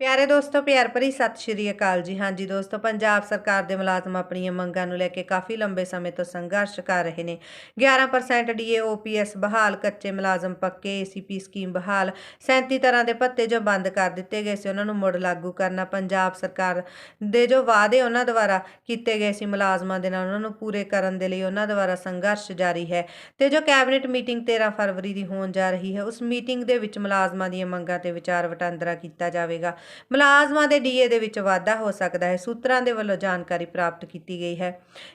ਪਿਆਰੇ ਦੋਸਤੋ, ਪਿਆਰ ਭਰੀ ਸਤਿ ਸ਼੍ਰੀ ਅਕਾਲ ਜੀ। ਹਾਂਜੀ ਦੋਸਤੋ, ਪੰਜਾਬ ਸਰਕਾਰ ਦੇ ਮੁਲਾਜ਼ਮ ਆਪਣੀਆਂ ਮੰਗਾਂ ਨੂੰ ਲੈ ਕੇ ਕਾਫੀ ਲੰਬੇ ਸਮੇਂ ਤੋਂ ਸੰਘਰਸ਼ ਕਰ ਰਹੇ ਨੇ। 11% ਡੀਏ ਓਪੀਐਸ ਬਹਾਲ, ਕੱਚੇ ਮੁਲਾਜ਼ਮ ਪੱਕੇ ਏਸੀਪੀ ਸਕੀਮ ਬਹਾਲ 37 ਤਰ੍ਹਾਂ ਦੇ ਭੱਤੇ ਜੋ ਬੰਦ ਕਰ ਦਿੱਤੇ ਗਏ ਸੀ, ਉਹਨਾਂ ਨੂੰ ਮੁੜ ਲਾਗੂ ਕਰਨਾ, ਪੰਜਾਬ ਸਰਕਾਰ ਦੇ ਜੋ ਵਾਅਦੇ ਉਹਨਾਂ ਦੁਆਰਾ ਕੀਤੇ ਗਏ ਸੀ ਮੁਲਾਜ਼ਮਾਂ ਦੇ ਨਾਲ, ਉਹਨਾਂ ਨੂੰ ਪੂਰੇ ਕਰਨ ਦੇ ਲਈ ਉਹਨਾਂ ਦੁਆਰਾ ਸੰਘਰਸ਼ ਜਾਰੀ ਹੈ ਤੇ ਜੋ ਕੈਬਨਿਟ ਮੀਟਿੰਗ 13 ਫਰਵਰੀ ਦੀ ਹੋਣ ਜਾ ਰਹੀ ਹੈ, ਉਸ ਮੀਟਿੰਗ ਦੇ ਵਿੱਚ ਮੁਲਾਜ਼ਮਾਂ ਦੀਆਂ ਮੰਗਾਂ ਤੇ ਵਿਚਾਰ ਵਟਾਂਦਰਾ ਕੀਤਾ ਜਾਵੇਗਾ। ਮੁਲਾਜ਼ਮਾਂ ਦੇ ਡੀਏ ਦੇ ਵਿੱਚ ਵਾਧਾ ਹੋ ਸਕਦਾ ਹੈ। ਸੂਤਰਾਂ ਦੇ ਵੱਲੋਂ ਜਾਣਕਾਰੀ ਪ੍ਰਾਪਤ ਕੀਤੀ ਗਈ ਹੈ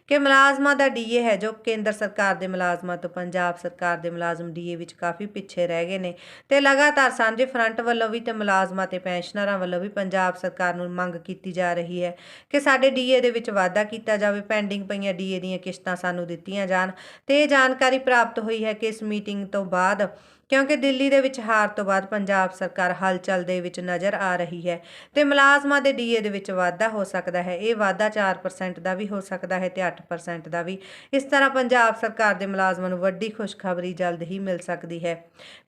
ਕਿ ਮੁਲਾਜ਼ਮਾਂ ਦਾ ਡੀਏ ਹੈ ਜੋ ਕੇਂਦਰ ਸਰਕਾਰ ਦੇ ਮੁਲਾਜ਼ਮਾਂ ਤੋਂ ਪੰਜਾਬ ਸਰਕਾਰ ਦੇ ਮੁਲਾਜ਼ਮ ਡੀਏ ਵਿੱਚ ਕਾਫੀ ਪਿੱਛੇ ਰਹਿ ਗਏ ਨੇ ਤੇ ਲਗਾਤਾਰ ਸਾਂਝੇ ਫਰੰਟ ਵੱਲੋਂ ਵੀ ਤੇ ਮੁਲਾਜ਼ਮਾਂ ਤੇ ਪੈਨਸ਼ਨਰਾਂ ਵੱਲੋਂ ਵੀ ਪੰਜਾਬ ਸਰਕਾਰ ਨੂੰ ਮੰਗ ਕੀਤੀ ਜਾ ਰਹੀ ਹੈ ਕਿ ਸਾਡੇ ਡੀਏ ਦੇ ਵਿੱਚ ਵਾਧਾ ਕੀਤਾ ਜਾਵੇ, ਪੈਂਡਿੰਗ ਪਈਆਂ ਡੀਏ ਦੀਆਂ ਕਿਸ਼ਤਾਂ ਸਾਨੂੰ ਦਿੱਤੀਆਂ ਜਾਣ ਤੇ ਇਹ ਜਾਣਕਾਰੀ ਪ੍ਰਾਪਤ ਹੋਈ ਹੈ ਕਿ ਇਸ ਮੀਟਿੰਗ ਤੋਂ ਬਾਅਦ ਕਿਉਂਕਿ ਦਿੱਲੀ ਦੇ ਵਿੱਚ ਹਾਰ ਤੋਂ ਬਾਅਦ ਪੰਜਾਬ ਸਰਕਾਰ ਹਲਚਲ ਦੇ ਵਿੱਚ ਨਜ਼ਰ ਆ ਰਹੀ ਹੈ ਤੇ ਮੁਲਾਜ਼ਮਾਂ ਦੇ ਡੀਏ ਦੇ ਵਿੱਚ ਵਾਧਾ ਹੋ ਸਕਦਾ ਹੈ। ਇਹ ਵਾਧਾ 4% ਦਾ ਵੀ ਹੋ ਸਕਦਾ ਹੈ ਤੇ 8% ਦਾ ਵੀ। ਇਸ ਤਰ੍ਹਾਂ ਪੰਜਾਬ ਸਰਕਾਰ ਦੇ ਮੁਲਾਜ਼ਮਾਂ ਨੂੰ ਵੱਡੀ ਖੁਸ਼ਖਬਰੀ ਜਲਦ ਹੀ ਮਿਲ ਸਕਦੀ ਹੈ।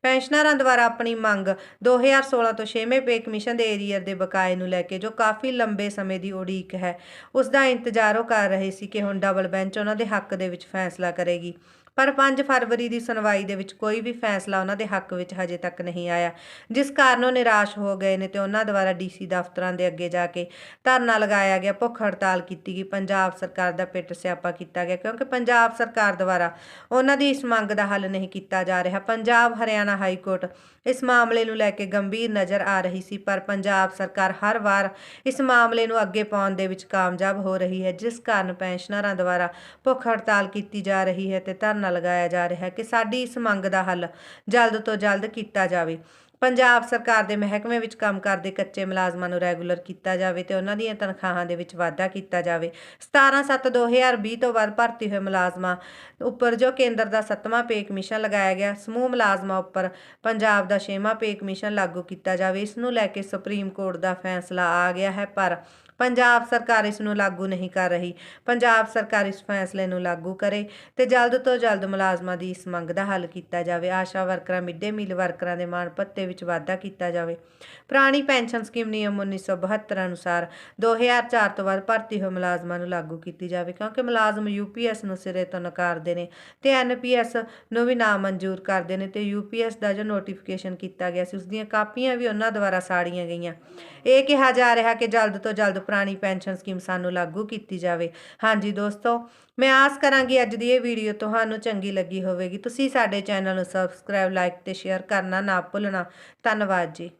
ਪੈਨਸ਼ਨਰਾਂ ਦੁਆਰਾ ਆਪਣੀ ਮੰਗ 2016 ਤੋਂ 6ਵੇਂ ਪੇ ਕਮਿਸ਼ਨ ਦੇ ਏਰੀਅਰ ਦੇ ਬਕਾਏ ਨੂੰ ਲੈ ਕੇ, ਜੋ ਕਾਫੀ ਲੰਬੇ ਸਮੇਂ ਦੀ ਉਡੀਕ ਹੈ ਉਸ ਦਾ ਇੰਤਜ਼ਾਰ ਉਹ ਕਰ ਰਹੇ ਸੀ ਕਿ ਹੁਣ ਡਬਲ ਬੈਂਚ ਉਹਨਾਂ ਦੇ ਹੱਕ ਦੇ ਵਿੱਚ ਫੈਸਲਾ ਕਰੇਗੀ। ਪਰ 5 ਫਰਵਰੀ ਦੀ ਸੁਣਵਾਈ ਦੇ ਵਿੱਚ ਕੋਈ ਵੀ ਫੈਸਲਾ ਉਹਨਾਂ ਦੇ ਹੱਕ ਵਿੱਚ ਹਜੇ ਤੱਕ ਨਹੀਂ ਆਇਆ। ਜਿਸ ਕਾਰਨ ਉਹ ਨਿਰਾਸ਼ ਹੋ ਗਏ ਨੇ ਤੇ ਉਹਨਾਂ ਦੁਆਰਾ ਡੀਸੀ ਦਫ਼ਤਰਾਂ ਦੇ ਅੱਗੇ ਜਾ ਕੇ ਧਰਨਾ ਲਗਾਇਆ ਗਿਆ, ਭੁੱਖ ਹੜਤਾਲ ਕੀਤੀ ਗਈ, ਪੰਜਾਬ ਸਰਕਾਰ ਦਾ ਪਿੱਟ ਸਿਆਪਾ ਕੀਤਾ ਗਿਆ ਕਿਉਂਕਿ ਪੰਜਾਬ ਸਰਕਾਰ ਦੁਆਰਾ ਉਹਨਾਂ ਦੀ ਇਸ ਮੰਗ ਦਾ ਹੱਲ ਨਹੀਂ ਕੀਤਾ ਜਾ ਰਿਹਾ। ਪੰਜਾਬ ਹਰਿਆਣਾ ਹਾਈ ਕੋਰਟ ਇਸ ਮਾਮਲੇ ਨੂੰ ਲੈ ਕੇ ਗੰਭੀਰ ਨਜ਼ਰ ਆ ਰਹੀ ਸੀ, ਪਰ ਪੰਜਾਬ ਸਰਕਾਰ ਹਰ ਵਾਰ ਇਸ ਮਾਮਲੇ ਨੂੰ ਅੱਗੇ ਪਾਉਣ ਦੇ ਵਿੱਚ ਕਾਮਯਾਬ ਹੋ ਰਹੀ ਹੈ, ਜਿਸ ਕਾਰਨ ਪੈਨਸ਼ਨਰਾਂ ਦੁਆਰਾ ਭੁੱਖ ਹੜਤਾਲ ਕੀਤੀ ਜਾ ਰਹੀ ਹੈ ਤੇ ਧਰਨਾ ਲਗਾਇਆ ਜਾ ਰਿਹਾ ਹੈ ਕਿ ਸਾਡੀ ਇਸ ਮੰਗ ਦਾ ਹੱਲ ਜਲਦ ਤੋਂ ਜਲਦ ਕੀਤਾ ਜਾਵੇ। ਪੰਜਾਬ ਸਰਕਾਰ ਦੇ ਮਹਿਕਮੇ ਵਿੱਚ ਕੰਮ ਕਰਦੇ ਕੱਚੇ ਮੁਲਾਜ਼ਮਾਂ ਨੂੰ ਰੈਗੂਲਰ ਕੀਤਾ ਜਾਵੇ ਤੇ ਉਹਨਾਂ ਦੀਆਂ ਤਨਖਾਹਾਂ ਦੇ ਵਿੱਚ ਵਾਧਾ ਕੀਤਾ ਜਾਵੇ। 17/7/2020 ਤੋਂ ਬਾਅਦ ਭਰਤੀ ਹੋਏ ਮੁਲਾਜ਼ਮਾਂ ਉੱਪਰ ਜੋ ਕੇਂਦਰ ਦਾ 7ਵਾਂ ਪੇ ਕਮਿਸ਼ਨ ਲਗਾਇਆ ਗਿਆ, ਸਮੂਹ ਮੁਲਾਜ਼ਮਾਂ ਉੱਪਰ ਪੰਜਾਬ ਦਾ 6ਵਾਂ ਪੇ ਕਮਿਸ਼ਨ ਲਾਗੂ ਕੀਤਾ ਜਾਵੇ। ਇਸ ਨੂੰ ਲੈ ਕੇ ਸੁਪਰੀਮ ਕੋਰਟ ਦਾ ਫੈਸਲਾ ਆ ਗਿਆ ਹੈ, ਪਰ ਪੰਜਾਬ ਸਰਕਾਰ ਇਸ ਨੂੰ ਲਾਗੂ ਨਹੀਂ ਕਰ ਰਹੀ। ਪੰਜਾਬ ਸਰਕਾਰ ਇਸ ਫੈਸਲੇ ਨੂੰ ਲਾਗੂ ਕਰੇ ਤੇ ਜਲਦ ਤੋਂ ਜਲਦ ਮੁਲਾਜ਼ਮਾਂ ਦੀ ਇਸ ਮੰਗ ਦਾ ਹੱਲ ਕੀਤਾ ਜਾਵੇ। ਆਸ਼ਾ ਵਰਕਰਾਂ ਮਿੱਡੇ ਮੀਲ ਵਰਕਰਾਂ ਦੇ ਮਾਣ ਭੱਤੇ ਵਿੱਚ ਵਾਧਾ ਕੀਤਾ ਜਾਵੇ। ਪੁਰਾਣੀ ਪੈਨਸ਼ਨ ਸਕੀਮ ਨਿਯਮ 1972 ਅਨੁਸਾਰ 2004 ਤੋਂ ਬਾਅਦ ਭਰਤੀ ਹੋਏ ਮੁਲਾਜ਼ਮਾਂ ਨੂੰ ਲਾਗੂ ਕੀਤੀ ਜਾਵੇ, ਕਿਉਂਕਿ ਮੁਲਾਜ਼ਮ ਯੂਪੀਐਸ ਨੂੰ ਸਿਰੇ ਤੋਂ ਨਕਾਰਦੇ ਨੇ ਤੇ ਐਨਪੀਐਸ ਨੂੰ ਵੀ ਨਾ ਮਨਜ਼ੂਰ ਕਰਦੇ ਨੇ ਤੇ ਯੂਪੀਐਸ ਦਾ ਜੋ ਨੋਟੀਫਿਕੇਸ਼ਨ ਕੀਤਾ ਗਿਆ ਸੀ ਉਸ ਦੀਆਂ ਕਾਪੀਆਂ ਵੀ ਉਹਨਾਂ ਦੁਆਰਾ ਸਾੜੀਆਂ ਗਈਆਂ। ਇਹ ਕਿਹਾ ਜਾ ਰਿਹਾ ਕਿ ਜਲਦ ਤੋਂ ਜਲਦ ਪੁਰਾਣੀ ਪੈਨਸ਼ਨ ਸਕੀਮ ਸਾਨੂੰ ਲਾਗੂ ਕੀਤੀ ਜਾਵੇ। ਹਾਂਜੀ ਦੋਸਤੋ, ਮੈਂ ਆਸ ਕਰਾਂਗੀ ਅੱਜ ਦੀ ਇਹ ਵੀਡੀਓ ਤੁਹਾਨੂੰ ਚੰਗੀ ਲੱਗੀ ਹੋਵੇਗੀ। ਤੁਸੀਂ ਸਾਡੇ ਚੈਨਲ ਨੂੰ ਸਬਸਕ੍ਰਾਈਬ ਲਾਈਕ ਤੇ ਸ਼ੇਅਰ ਕਰਨਾ ਨਾ ਭੁੱਲਣਾ। ਧੰਨਵਾਦ ਜੀ।